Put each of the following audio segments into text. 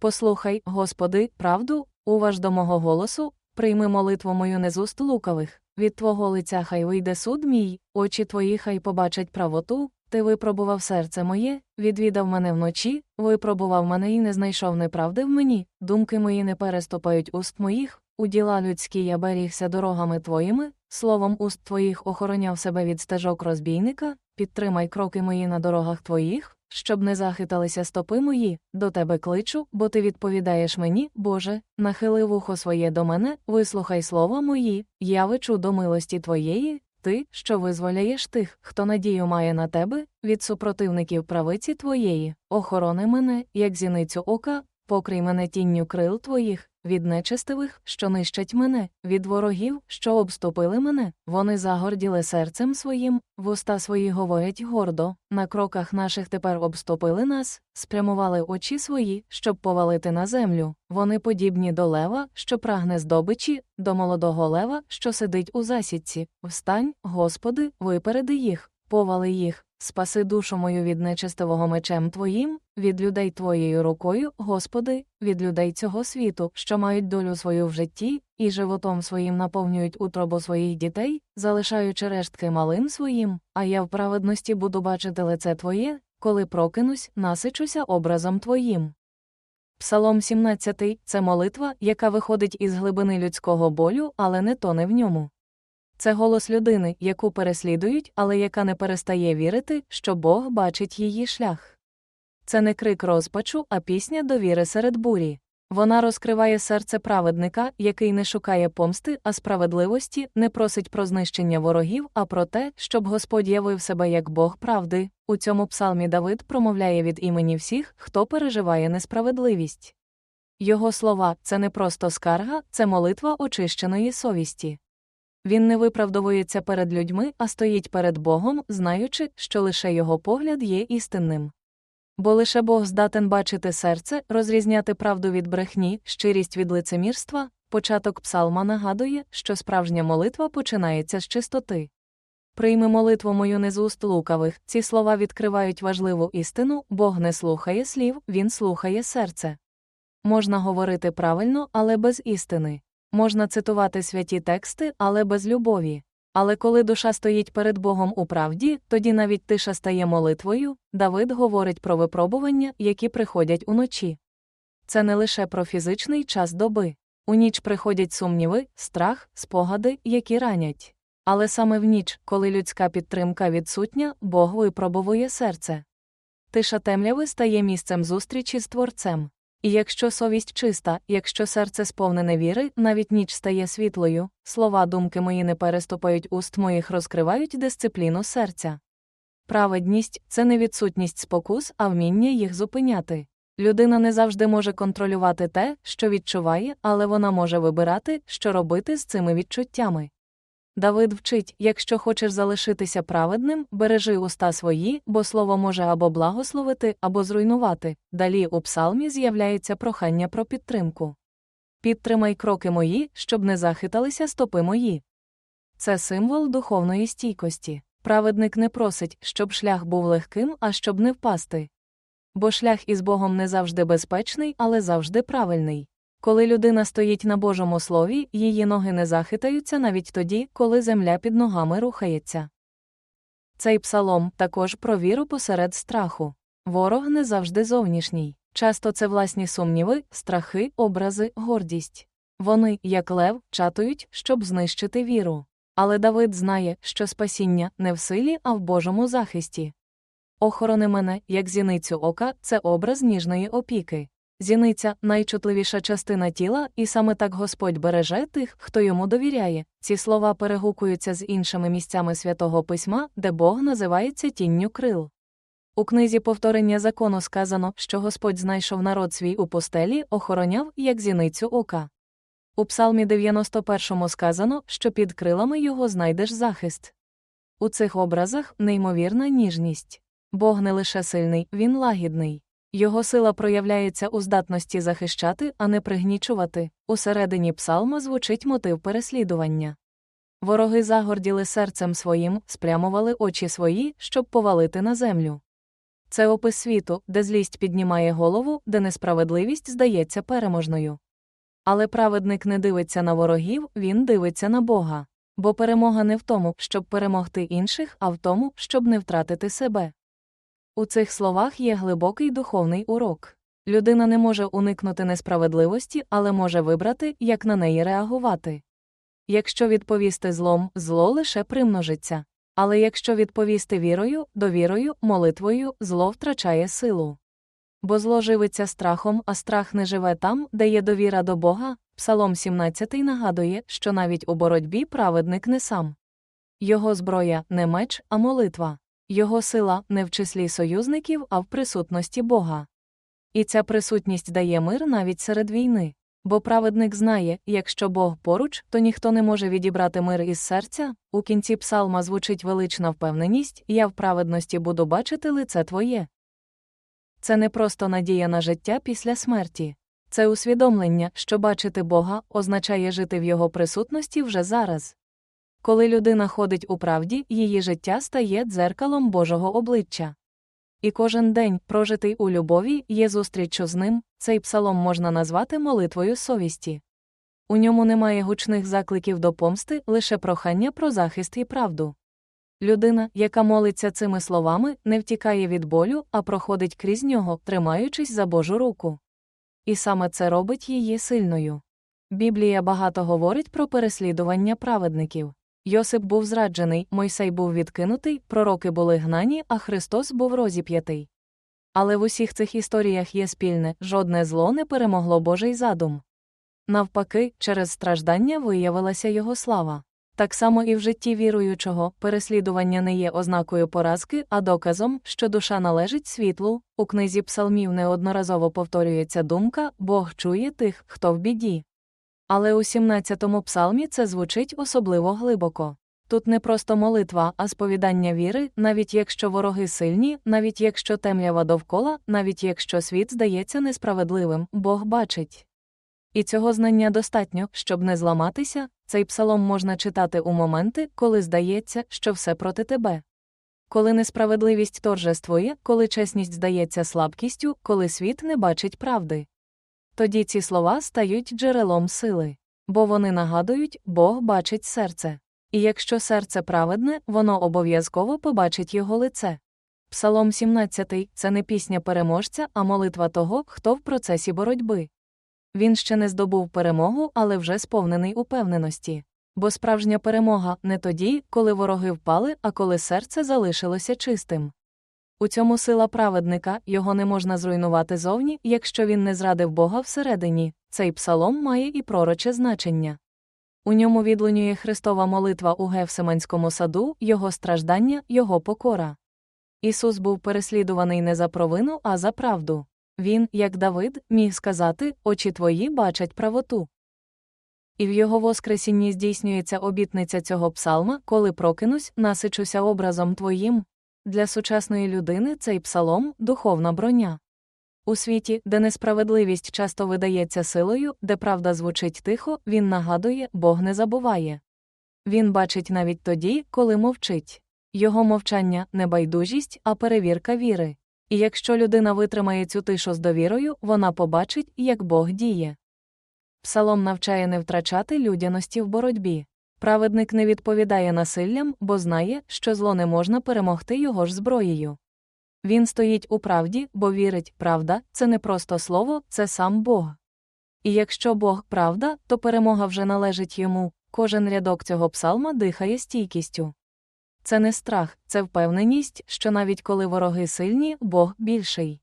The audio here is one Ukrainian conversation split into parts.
Послухай, Господи, правду, уваж до мого голосу, прийми молитву мою не з уст лукавих. Від твого лиця хай вийде суд мій, очі твої хай побачать правоту. Ти випробував серце моє, відвідав мене вночі, випробував мене і не знайшов неправди в мені, думки мої не переступають уст моїх, у діла людські я берігся дорогами твоїми, словом уст твоїх охороняв себе від стежок розбійника, підтримай кроки мої на дорогах твоїх, щоб не захиталися стопи мої, до тебе кличу, бо ти відповідаєш мені, Боже, нахили вухо своє до мене, вислухай слова мої, я вичу до милості твоєї, ти, що визволяєш тих, хто надію має на тебе, від супротивників правиці твоєї, охорони мене, як зіницю ока, покрий мене тінню крил твоїх, від нечестивих, що нищать мене, від ворогів, що обступили мене, вони загорділи серцем своїм, вуста свої говорять гордо, на кроках наших тепер обступили нас, спрямували очі свої, щоб повалити на землю. Вони подібні до лева, що прагне здобичі, до молодого лева, що сидить у засідці. Встань, Господи, випереди їх, повали їх. Спаси душу мою від нечистивого мечем Твоїм, від людей Твоєю рукою, Господи, від людей цього світу, що мають долю свою в житті, і животом своїм наповнюють утробу своїх дітей, залишаючи рештки малим своїм, а я в праведності буду бачити лице Твоє, коли прокинусь, насичуся образом Твоїм. Псалом 17 – це молитва, яка виходить із глибини людського болю, але не тоне в ньому. Це голос людини, яку переслідують, але яка не перестає вірити, що Бог бачить її шлях. Це не крик розпачу, а пісня довіри серед бурі. Вона розкриває серце праведника, який не шукає помсти, а справедливості, не просить про знищення ворогів, а про те, щоб Господь явив себе як Бог правди. У цьому псалмі Давид промовляє від імені всіх, хто переживає несправедливість. Його слова це не просто скарга, це молитва очищеної совісті. Він не виправдовується перед людьми, а стоїть перед Богом, знаючи, що лише його погляд є істинним. Бо лише Бог здатен бачити серце, розрізняти правду від брехні, щирість від лицемірства. Початок псалма нагадує, що справжня молитва починається з чистоти. Прийми молитву мою не з уст лукавих, ці слова відкривають важливу істину, Бог не слухає слів, Він слухає серце. Можна говорити правильно, але без істини. Можна цитувати святі тексти, але без любові. Але коли душа стоїть перед Богом у правді, тоді навіть тиша стає молитвою, Давид говорить про випробування, які приходять уночі. Це не лише про фізичний час доби. У ніч приходять сумніви, страх, спогади, які ранять. Але саме в ніч, коли людська підтримка відсутня, Бог випробовує серце. Тиша темряви стає місцем зустрічі з Творцем. І якщо совість чиста, якщо серце сповнене віри, навіть ніч стає світлою, слова думки мої не переступають уст моїх розкривають дисципліну серця. Праведність це не відсутність спокус, а вміння їх зупиняти. Людина не завжди може контролювати те, що відчуває, але вона може вибирати, що робити з цими відчуттями. Давид вчить, якщо хочеш залишитися праведним, бережи уста свої, бо слово може або благословити, або зруйнувати. Далі у псалмі з'являється прохання про підтримку. Підтримай кроки мої, щоб не захиталися стопи мої. Це символ духовної стійкості. Праведник не просить, щоб шлях був легким, а щоб не впасти. Бо шлях із Богом не завжди безпечний, але завжди правильний. Коли людина стоїть на Божому слові, її ноги не захитаються навіть тоді, коли земля під ногами рухається. Цей псалом також про віру посеред страху. Ворог не завжди зовнішній. Часто це власні сумніви, страхи, образи, гордість. Вони, як лев, чатують, щоб знищити віру. Але Давид знає, що спасіння не в силі, а в Божому захисті. Охорони мене, як зіницю ока, це образ ніжної опіки. Зіниця найчутливіша частина тіла, і саме так Господь береже тих, хто йому довіряє. Ці слова перегукуються з іншими місцями святого письма, де Бог називається тінню крил. У книзі повторення закону сказано, що Господь знайшов народ свій у пустелі, охороняв, як зіницю ока. У Псалмі 91 сказано, що під крилами його знайдеш захист. У цих образах неймовірна ніжність. Бог не лише сильний, він лагідний. Його сила проявляється у здатності захищати, а не пригнічувати. Усередині псалма звучить мотив переслідування. Вороги загорділи серцем своїм, спрямували очі свої, щоб повалити на землю. Це опис світу, де злість піднімає голову, де несправедливість здається переможною. Але праведник не дивиться на ворогів, він дивиться на Бога. Бо перемога не в тому, щоб перемогти інших, а в тому, щоб не втратити себе. У цих словах є глибокий духовний урок. Людина не може уникнути несправедливості, але може вибрати, як на неї реагувати. Якщо відповісти злом, зло лише примножиться. Але якщо відповісти вірою, довірою, молитвою, зло втрачає силу. Бо зло живиться страхом, а страх не живе там, де є довіра до Бога. Псалом 17 нагадує, що навіть у боротьбі праведник не сам. Його зброя не меч, а молитва. Його сила не в числі союзників, а в присутності Бога. І ця присутність дає мир навіть серед війни. Бо праведник знає, якщо Бог поруч, то ніхто не може відібрати мир із серця. У кінці псалма звучить велична впевненість я в праведності буду бачити лице твоє. Це не просто надія на життя після смерті. Це усвідомлення, що бачити Бога означає жити в Його присутності вже зараз. Коли людина ходить у правді, її життя стає дзеркалом Божого обличчя. І кожен день, прожитий у любові, є зустріччю з ним, цей псалом можна назвати молитвою совісті. У ньому немає гучних закликів до помсти, лише прохання про захист і правду. Людина, яка молиться цими словами, не втікає від болю, а проходить крізь нього, тримаючись за Божу руку. І саме це робить її сильною. Біблія багато говорить про переслідування праведників. Йосип був зраджений, Мойсей був відкинутий, пророки були гнані, а Христос був розіп'ятий. Але в усіх цих історіях є спільне жодне зло не перемогло Божий задум. Навпаки, через страждання виявилася його слава. Так само і в житті віруючого переслідування не є ознакою поразки, а доказом, що душа належить світлу. У книзі псалмів неодноразово повторюється думка Бог чує тих, хто в біді. Але у 17-му псалмі це звучить особливо глибоко. Тут не просто молитва, а сповідання віри, навіть якщо вороги сильні, навіть якщо темрява довкола, навіть якщо світ здається несправедливим, Бог бачить. І цього знання достатньо, щоб не зламатися, цей псалом можна читати у моменти, коли здається, що все проти тебе. Коли несправедливість торжествує, коли чесність здається слабкістю, коли світ не бачить правди. Тоді ці слова стають джерелом сили, бо вони нагадують, Бог бачить серце. І якщо серце праведне, воно обов'язково побачить його лице. Псалом 17 це не пісня переможця, а молитва того, хто в процесі боротьби. Він ще не здобув перемогу, але вже сповнений упевненості. Бо справжня перемога не тоді, коли вороги впали, а коли серце залишилося чистим. У цьому сила праведника його не можна зруйнувати зовні, якщо він не зрадив Бога всередині. Цей псалом має і пророче значення. У ньому відлунює Христова молитва у Гефсиманському саду, його страждання, його покора. Ісус був переслідуваний не за провину, а за правду. Він, як Давид, міг сказати очі твої бачать правоту. І в його воскресінні здійснюється обітниця цього псалма, коли прокинусь, насичуся образом твоїм. Для сучасної людини цей псалом духовна броня. У світі, де несправедливість часто видається силою, де правда звучить тихо, він нагадує, Бог не забуває. Він бачить навіть тоді, коли мовчить. Його мовчання не байдужість, а перевірка віри. І якщо людина витримає цю тишу з довірою, вона побачить, як Бог діє. Псалом навчає не втрачати людяності в боротьбі. Праведник не відповідає насиллям, бо знає, що зло не можна перемогти його ж зброєю. Він стоїть у правді, бо вірить, правда, це не просто слово, це сам Бог. І якщо Бог правда, то перемога вже належить йому, кожен рядок цього псалма дихає стійкістю. Це не страх, це впевненість, що навіть коли вороги сильні, Бог більший.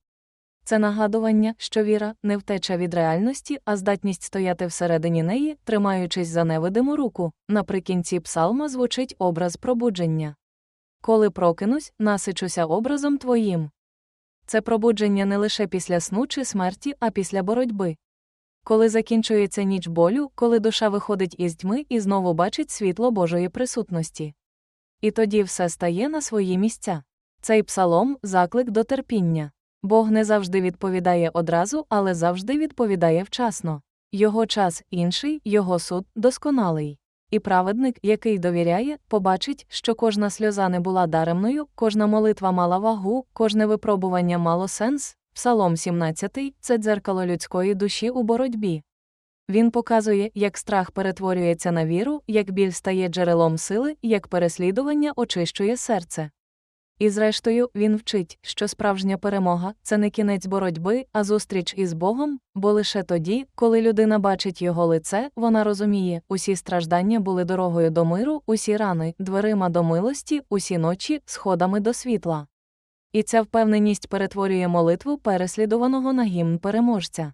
Це нагадування, що віра не втеча від реальності, а здатність стояти всередині неї, тримаючись за невидиму руку. Наприкінці псалма звучить образ пробудження. Коли прокинусь, насичуся образом твоїм. Це пробудження не лише після сну чи смерті, а після боротьби. Коли закінчується ніч болю, коли душа виходить із тьми і знову бачить світло Божої присутності. І тоді все стає на свої місця. Цей псалом заклик до терпіння. Бог не завжди відповідає одразу, але завжди відповідає вчасно. Його час інший, його суд досконалий. І праведник, який довіряє, побачить, що кожна сльоза не була даремною, кожна молитва мала вагу, кожне випробування мало сенс. Псалом 17 – це дзеркало людської душі у боротьбі. Він показує, як страх перетворюється на віру, як біль стає джерелом сили, як переслідування очищує серце. І зрештою, він вчить, що справжня перемога це не кінець боротьби, а зустріч із Богом, бо лише тоді, коли людина бачить його лице, вона розуміє, усі страждання були дорогою до миру, усі рани, дверима до милості, усі ночі, сходами до світла. І ця впевненість перетворює молитву переслідуваного на гімн переможця.